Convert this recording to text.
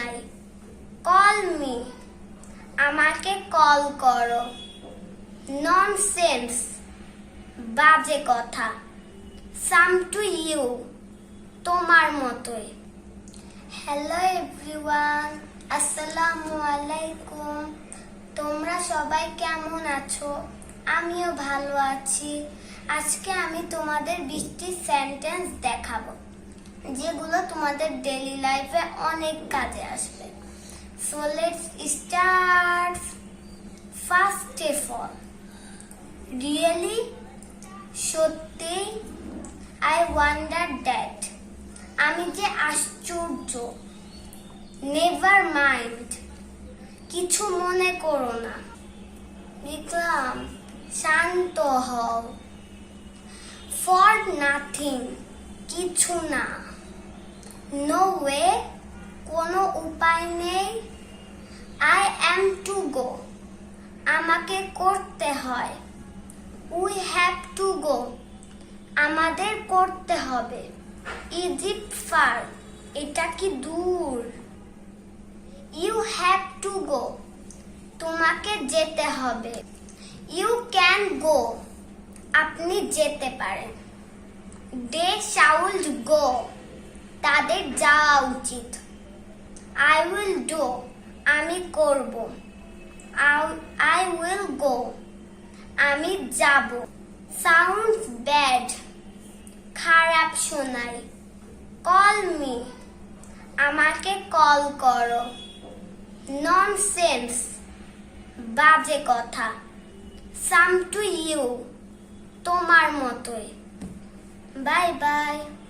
শোনাই call me আমাকে call করো। ননসেন্স বাজে কথা। সাম টু ইউ তোমার মতোই। হ্যালো এভরিওয়ান আসসালামু আলাইকুম। তোমরা সবাই কেমন আছো? আমিও ভালো আছি। আজকে আমি তোমাদের বৃষ্টির সেন্টেন্স দেখাবো। যেগুলো তোমাদের ডেলি লাইফে অনেক কাজে আসবে। So let's start first of all really সত্যি আই ওয়ান্ডার দ্যাট আমি যে আশ্চর্য। নেভার মাইন্ড কিছু মনে করো না। বিক্রম শান্ত হও। ফর নাথিং কিছু না। নো ওয়ে কোনো উপায় নেই। আই অ্যাম টু গো আমাকে করতে হয়। উই হ্যাভ টু গো আমাদের করতে হবে। ইজিপ্ট ফার এটা কি দূর? ইউ হ্যাভ টু গো তোমাকে যেতে হবে। ইউ ক্যান গো আপনি যেতে পারেন। দে শাউল্ড গো, তাদের যাওয়া উচিত। আই উইল ডু আমি করব। আই উইল গো আমি যাব। সাউন্ড ব্যাড খারাপ শোনাই। কল মি আমাকে কল করো। ননসেন্স বাজে কথা। সাম টু ইউ তোমার মতোই। Bye bye.